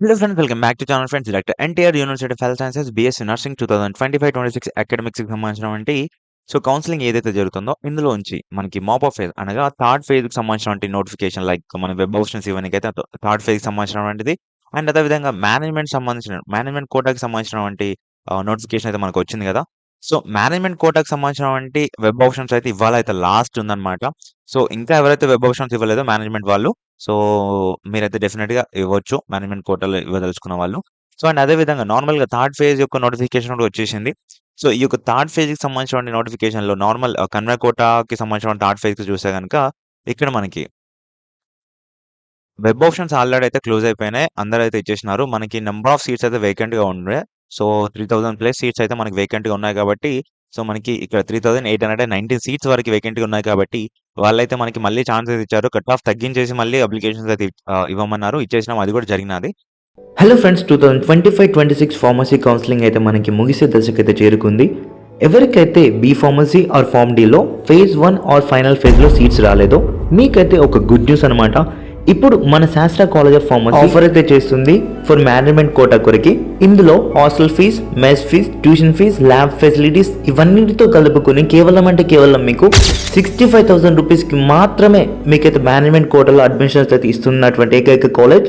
Hello friends, welcome back to university friends. Director NTR University nursing to Sciences twenty five 2025-26 academics సంబంధించిన సంబంధించినటువంటి so counselling ఏదైతే జరుగుతుందో ఇందులోంచి మనకి మాప్ ఆఫ్ ఫేజ్ అనగా థర్డ్ ఫేజ్కి సంబంధించినటువంటి నోటిఫికేషన్ లైక్ మన వెబ్ ఆప్షన్స్ ఇవన్నీ అయితే థర్డ్ ఫేజ్కి సంబంధించినటువంటిది. అండ్ అదే విధంగా మేనేజ్మెంట్ సంబంధించిన మేనేజ్మెంట్ కోటాకి సంబంధించినటువంటి నోటిఫికేషన్ అయితే మనకు వచ్చింది కదా. సో మేనేజ్మెంట్ కోటాకి సంబంధించినటువంటి వెబ్ ఆప్షన్స్ అయితే ఇవాళ అయితే లాస్ట్ ఉందన్నమాట. సో ఇంకా ఎవరైతే వెబ్ ఆప్షన్స్ ఇవ్వలేదో మేనేజ్మెంట్ వాళ్ళు సో మీరైతే డెఫినెట్‌గా ఇవ్వచ్చు. మేనేజ్మెంట్ కోటాలో ఇవ్వదలుచుకున్న వాళ్ళు. సో, అండ్ అదే విధంగా నార్మల్‌గా థర్డ్ ఫేజ్ యొక్క నోటిఫికేషన్ కూడా వచ్చేసింది. సో, ఈ యొక్క థర్డ్ ఫేజ్‌కి సంబంధించినటువంటి నోటిఫికేషన్‌లో నార్మల్ కన్వే కోటాకి సంబంధించిన థర్డ్ ఫేజ్‌కి చూస్తే కనుక ఇక్కడ మనకి వెబ్ ఆప్షన్స్ ఆల్రెడీ అయితే క్లోజ్ అయిపోయినాయి. అందరైతే ఇచ్చేసినారు. మనకి నంబర్ ఆఫ్ సీట్స్ అయితే వేకెంట్‌గా ఉండే. సో, 3000 ప్లస్ సీట్స్ అయితే మనకి వేకెంట్‌గా ఉన్నాయి కాబట్టి సో, మనకి ఇక్కడ 3819 సీట్స్ వరకు వేకెంట్‌గా ఉన్నాయి కాబట్టి వాళ్ళైతే మనకి మళ్ళీ ఛాన్సెస్ ఇచ్చారు. కట్ ఆఫ్ తగ్గించేసి మళ్ళీ అప్లికేషన్స్ అయితే ఇవ్వమన్నారు. ఇచ్చేసినాం. అది కూడా జరిగినది hello friends two thousand twenty five twenty six pharmacy counselling అయితే మనకి ముగిసే దశకు అయితే చేరుకుంది ఎవరికైతే బీ ఫార్మసీ ఆర్ ఫార్మ్ డీలో ఫేజ్ వన్ ఆర్ ఫైనల్ ఫేజ్లో సీట్స్ రాలేదో మీకైతే ఒక గుడ్ న్యూస్ అనమాట ఇప్పుడు మన శాస్త్ర కాలేజ్ ఆఫ్ ఫార్మసీ ఆఫర్ అయితే చేస్తుంది ఫర్ మేనేజ్మెంట్ కోటా కొరకి. ఇందులో hostel fees mess fees tuition fees lab facilities ఇవన్నిటితో కలుపుకొని కేవలం అంటే కేవలం మీకు సిక్స్టీ ఫైవ్ థౌసండ్ రూపీస్కి మాత్రమే మీకైతే మేనేజ్మెంట్ కోటాలో అడ్మిషన్స్ అయితే ఇస్తున్నటువంటి ఏకైక college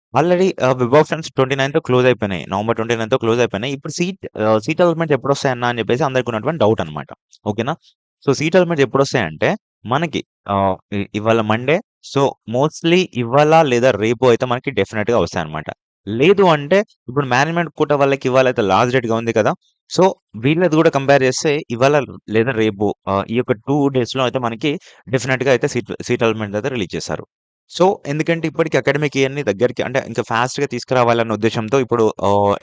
already ah, web options 29తో క్లోజ్ అయిపోయినాయి. నవంబర్ 29తో క్లోజ్ అయిపోయినాయి. ఇప్పుడు సీట్ సీట్ అలమెంట్ ఎప్పుడు వస్తాయన్నా అని చెప్పేసి అందరికి ఉన్నటువంటి డౌట్ అనమాట. ఓకేనా? సో, సీట్ అలమెంట్ ఎప్పుడు వస్తాయంటే మనకి uh, ఇవాళ మండే సో, మోస్ట్‌లీ ఇవాళ లేదా రేపు అయితే మనకి డెఫినెట్గా వస్తాయి అనమాట లేదు అంటే ఇప్పుడు మేనేజ్మెంట్ కోటా వాళ్ళకి ఇవాళ అయితే లాస్ట్ డేట్‌గా ఉంది కదా! సో, వీళ్ళది కూడా కంపేర్ చేస్తే ఇవాళ లేదా రేపు uh, ఈ యొక్క 2 డేస్‌లో అయితే మనకి డెఫినిట్‌గా అయితే సీట్ సీట్ అలమెంట్ అయితే రిలీజ్ చేస్తారు సో, ఎందుకంటే ఇప్పటికి అకాడమిక్ ఇయర్‌ని దగ్గరికి అంటే ఇంకా ఫాస్ట్‌గా తీసుకురావాలన్న ఉద్దేశంతో ఇప్పుడు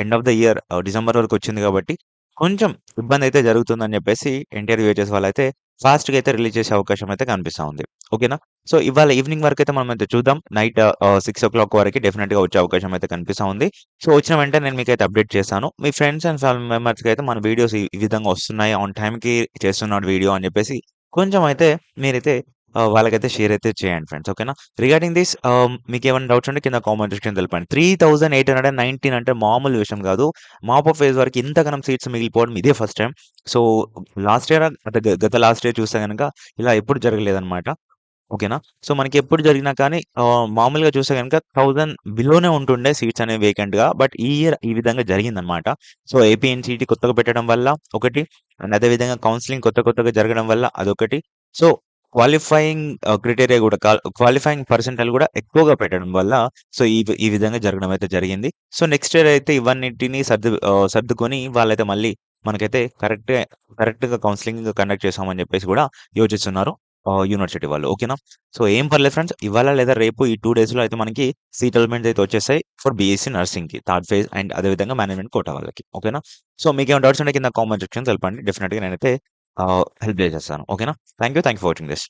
end of the year December వరకు వచ్చింది కాబట్టి కొంచెం ఇబ్బంది అయితే జరుగుతుందని చెప్పేసి ఎన్టీఆర్ యూహెచ్ఎస్ వాళ్ళైతే ఫాస్ట్‌గా అయితే రిలీజ్ చేసే అవకాశం అయితే కనిపిస్తా ఉంది. ఓకేనా? సో, ఇవాళ ఈవినింగ్ వరకు అయితే మనం అయితే చూద్దాం. నైట్ సిక్స్ ఓ క్లాక్ వరకు డెఫినెట్గా వచ్చే అవకాశం అయితే కనిపిస్తా ఉంది. సో, వచ్చిన వెంటనే నేను మీకు అయితే అప్డేట్ చేస్తాను. మీ ఫ్రెండ్స్ అండ్ ఫ్యామిలీ మెంబర్స్‌కి అయితే మన వీడియోస్ ఈ విధంగా వస్తున్నాయి. ఆన్ టైంకి చేస్తున్నాడు వీడియో అని చెప్పేసి కొంచెం అయితే మీరైతే వాళ్ళకైతే షేర్ అయితే చేయండి ఫ్రెండ్స్. ఓకేనా? రిగార్డింగ్ దిస్ మీకు ఏమైనా డౌట్స్ ఉంటే కింద కామెంట్ సెక్షన్‌లో తెలపండి. 3819 అంటే మామూలు విషయం కాదు. మాప్ ఆఫ్ ఫేజ్ వరకు ఇంతగానం సీట్స్ మిగిలిపోవడం ఇదే first time so, last year అంటే గత లాస్ట్ ఇయర్ చూస్తే కనుక ఇలా ఎప్పుడు జరగలేదన్నమాట. ఓకేనా? సో, మనకి ఎప్పుడు జరిగినా కానీ మామూలుగా చూస్తే కనుక థౌజండ్ బిలోనే ఉంటుండే సీట్స్ అనేవి వేకెంట్‌గా. బట్ ఈ ఇయర్ ఈ విధంగా జరిగిందన్నమాట. సో, ఏపీఎన్‌సీటీ కొత్తగా పెట్టడం వల్ల ఒకటి అండ్ అదే విధంగా కొత్త కొత్తగా జరగడం వల్ల అదొకటి. సో, క్వాలిఫయింగ్ ఆహ్, క్రైటీరియా కూడా క్వాలిఫైయింగ్ క్వాలిఫయింగ్ కూడా ఎక్కువగా పెట్టడం వల్ల సో, ఈ ఈ విధంగా జరగడం అయితే జరిగింది. సో, నెక్స్ట్ ఇయర్ అయితే ఇవన్నిటిని సర్దు సర్దుకొని వాళ్ళైతే మళ్ళీ మనకైతే కరెక్ట్‌గా కరెక్ట్‌గా కౌన్సిలింగ్ కండక్ట్ చేసామని చెప్పేసి కూడా యోచిస్తున్నారు యూనివర్సిటీ వాళ్ళు. ఓకేనా? సో, ఏం పర్లేదు ఫ్రెండ్స్. ఇవాళ లేదా రేపు ఈ టూ డేస్‌లో అయితే మనకి సీట్ అయితే వచ్చేసాయి ఫర్ బీఎస్సీ నర్సింగ్‌కి థర్డ్ ఫేజ్ అండ్ అదే విధంగా మేనేజ్మెంట్ కోటా వాళ్ళకి. ఓకేనా? సో, మీకు ఏమైనా డౌట్స్ ఉంటే కింద కామెంట్ సెక్షన్ తెలపండి. డెఫినెట్గా నేనైతే uh, help their son. Okay, na? Thank you. Thank you for watching this.